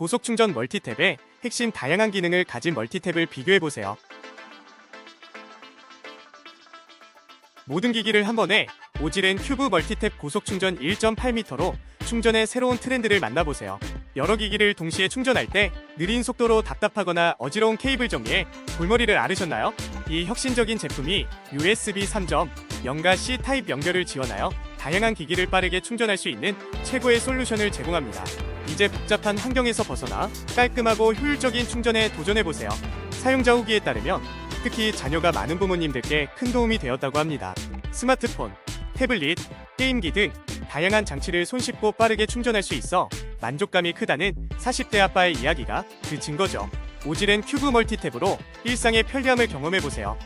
고속 충전 멀티탭의 핵심 다양한 기능을 가진 멀티탭을 비교해보세요. 모든 기기를 한 번에 오지렌 큐브 멀티탭 고속 충전 1.8m로 충전의 새로운 트렌드를 만나보세요. 여러 기기를 동시에 충전할 때 느린 속도로 답답하거나 어지러운 케이블 정리에 골머리를 앓으셨나요? 이 혁신적인 제품이 USB 3.0과 C 타입 연결을 지원하여 다양한 기기를 빠르게 충전할 수 있는 최고의 솔루션을 제공합니다. 이제 복잡한 환경에서 벗어나 깔끔하고 효율적인 충전에 도전해보세요. 사용자 후기에 따르면 특히 자녀가 많은 부모님들께 큰 도움이 되었다고 합니다. 스마트폰, 태블릿, 게임기 등 다양한 장치를 손쉽고 빠르게 충전할 수 있어 만족감이 크다는 40대 아빠의 이야기가 그 증거죠. 오지렌 큐브 멀티탭으로 일상의 편리함을 경험해보세요.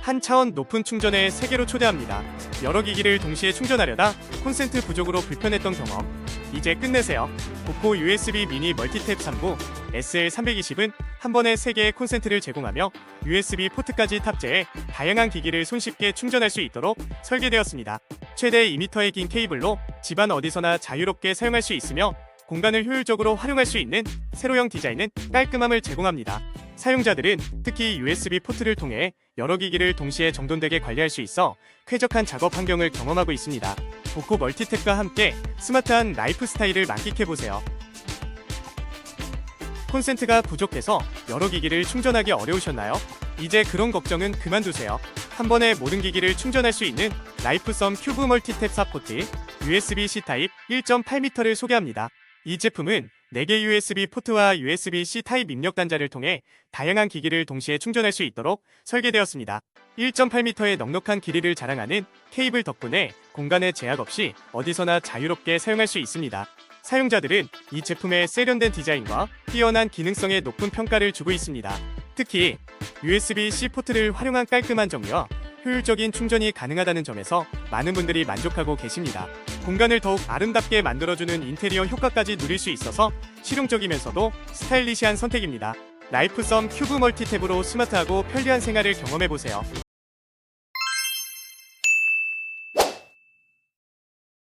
한 차원 높은 충전에 세계로 초대합니다. 여러 기기를 동시에 충전하려다 콘센트 부족으로 불편했던 경험. 이제 끝내세요. 보코 USB 미니 멀티탭 3구 SL320은 한 번에 3개의 콘센트를 제공하며 USB 포트까지 탑재해 다양한 기기를 손쉽게 충전할 수 있도록 설계되었습니다. 최대 2m의 긴 케이블로 집안 어디서나 자유롭게 사용할 수 있으며 공간을 효율적으로 활용할 수 있는 세로형 디자인은 깔끔함을 제공합니다. 사용자들은 특히 USB 포트를 통해 여러 기기를 동시에 정돈되게 관리할 수 있어 쾌적한 작업 환경을 경험하고 있습니다. 보코 멀티탭과 함께 스마트한 라이프 스타일을 만끽해보세요. 콘센트가 부족해서 여러 기기를 충전하기 어려우셨나요? 이제 그런 걱정은 그만두세요. 한 번에 모든 기기를 충전할 수 있는 라이프썸 큐브 멀티탭 사포트 USB-C 타입 1.8m를 소개합니다. 이 제품은 4개 USB 포트와 USB-C 타입 입력 단자를 통해 다양한 기기를 동시에 충전할 수 있도록 설계되었습니다. 1.8m의 넉넉한 길이를 자랑하는 케이블 덕분에 공간에 제약 없이 어디서나 자유롭게 사용할 수 있습니다. 사용자들은 이 제품의 세련된 디자인과 뛰어난 기능성에 높은 평가를 주고 있습니다. 특히 USB-C 포트를 활용한 깔끔한 정리와 효율적인 충전이 가능하다는 점에서 많은 분들이 만족하고 계십니다. 공간을 더욱 아름답게 만들어주는 인테리어 효과까지 누릴 수 있어서 실용적이면서도 스타일리시한 선택입니다. 라이프썸 큐브 멀티탭으로 스마트하고 편리한 생활을 경험해보세요.